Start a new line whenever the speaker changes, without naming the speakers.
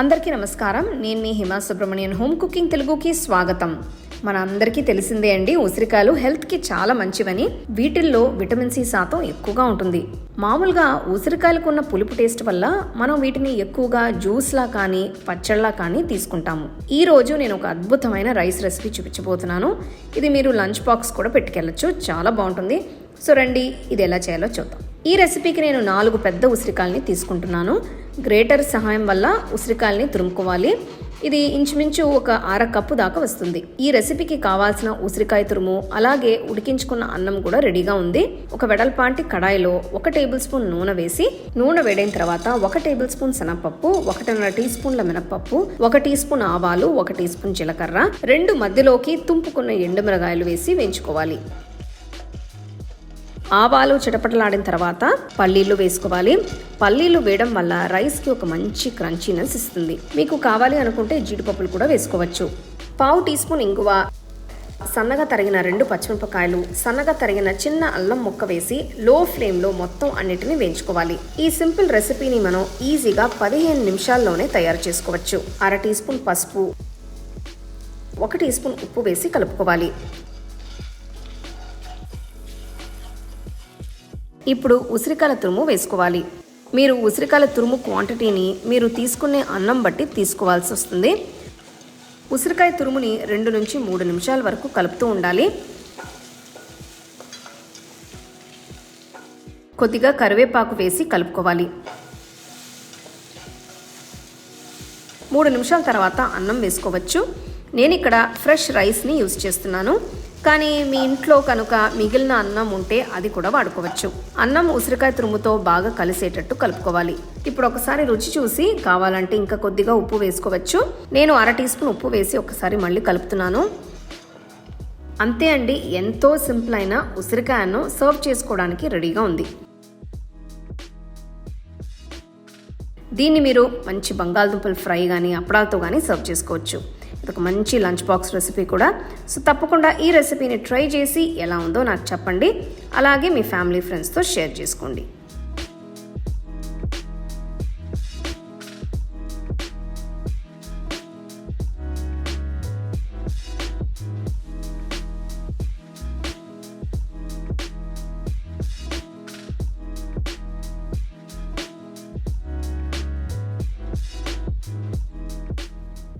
అందరికీ నమస్కారం. నేను మీ హిమా సుబ్రహ్మణ్యన్. హోమ్ కుకింగ్ తెలుగుకి స్వాగతం. మన అందరికీ తెలిసిందే అండి ఉసిరికాయలు హెల్త్కి చాలా మంచివని. వీటిల్లో విటమిన్ సి శాతం ఎక్కువగా ఉంటుంది. మామూలుగా ఉసిరికాయలకు ఉన్న పులుపు టేస్ట్ వల్ల మనం వీటిని ఎక్కువగా జ్యూస్లా కానీ పచ్చళ్ళలా కానీ తీసుకుంటాము. ఈ రోజు నేను ఒక అద్భుతమైన రైస్ రెసిపీ చూపించబోతున్నాను. ఇది మీరు లంచ్ బాక్స్ కూడా పెట్టుకెళ్ళచ్చు. చాలా బాగుంటుంది. సో రండి ఇది ఎలా చేయాలో చూద్దాం. ఈ రెసిపీకి నేను నాలుగు పెద్ద ఉసిరికాయల్ని తీసుకుంటున్నాను. గ్రేటర్ సహాయం వల్ల ఉసిరికాయల్ని తురుముకోవాలి. ఇది ఇంచుమించు ఒక అర కప్పు దాకా వస్తుంది. ఈ రెసిపీకి కావాల్సిన ఉసిరికాయ తురుము అలాగే ఉడికించుకున్న అన్నం కూడా రెడీగా ఉంది. ఒక వెడల్పాంటి కడాయిలో ఒక టేబుల్ స్పూన్ నూనె వేసి నూనె వేడైన తర్వాత ఒక టేబుల్ స్పూన్ శనగపప్పు ఒకటిన్నర టీ స్పూన్ల మినపప్పు ఒక టీ స్పూన్ ఆవాలు ఒక టీ స్పూన్ జీలకర్ర రెండు మధ్యలోకి తుంపుకున్న ఎండుమిరగాయలు వేసి వేయించుకోవాలి. ఆవాలు చిటపటలాడిన తర్వాత పల్లీలు వేసుకోవాలి. పల్లీలు వేయడం వల్ల రైస్కి ఒక మంచి క్రంచీనెస్ ఇస్తుంది. మీకు కావాలి అనుకుంటే జీడిపప్పులు కూడా వేసుకోవచ్చు. పావు టీ స్పూన్ ఇంగువ సన్నగా తరిగిన రెండు పచ్చిమిరపకాయలు సన్నగా తరిగిన చిన్న అల్లం ముక్క వేసి లో ఫ్లేమ్లో మొత్తం అన్నిటిని వేయించుకోవాలి. ఈ సింపుల్ రెసిపీని మనం ఈజీగా పదిహేను నిమిషాల్లోనే తయారు చేసుకోవచ్చు. అర టీ స్పూన్ పసుపు ఒక టీ స్పూన్ ఉప్పు వేసి కలుపుకోవాలి. ఇప్పుడు ఉసిరికాయల తురుము వేసుకోవాలి. మీరు ఉసిరికాయల తురుము క్వాంటిటీని మీరు తీసుకునే అన్నం బట్టి తీసుకోవాల్సి వస్తుంది. ఉసిరికాయ తురుముని రెండు నుంచి మూడు నిమిషాల వరకు కలుపుతూ ఉండాలి. కొద్దిగా కరివేపాకు వేసి కలుపుకోవాలి. మూడు నిమిషాల తర్వాత అన్నం వేసుకోవచ్చు. నేను ఇక్కడ ఫ్రెష్ రైస్ని యూజ్ చేస్తున్నాను. కానీ మీ ఇంట్లో కనుక మిగిలిన అన్నం ఉంటే అది కూడా వాడుకోవచ్చు. అన్నం ఉసిరికాయ తురుముతో బాగా కలిసేటట్టు కలుపుకోవాలి. ఇప్పుడు ఒకసారి రుచి చూసి కావాలంటే ఇంకా కొద్దిగా ఉప్పు వేసుకోవచ్చు. నేను అర టీ స్పూన్ ఉప్పు వేసి ఒకసారి మళ్ళీ కలుపుతున్నాను. అంతే అండి ఎంతో సింపుల్ అయిన ఉసిరికాయను సర్వ్ చేసుకోవడానికి రెడీగా ఉంది. దీన్ని మీరు మంచి బంగాళదుంపలు ఫ్రై కానీ అప్పడాలతో కానీ సర్వ్ చేసుకోవచ్చు. ఇది ఒక మంచి లంచ్ బాక్స్ రెసిపీ కూడా. సో తప్పకుండా ఈ రెసిపీని ట్రై చేసి ఎలా ఉందో నాకు చెప్పండి. అలాగే మీ ఫ్యామిలీ ఫ్రెండ్స్తో షేర్ చేసుకోండి.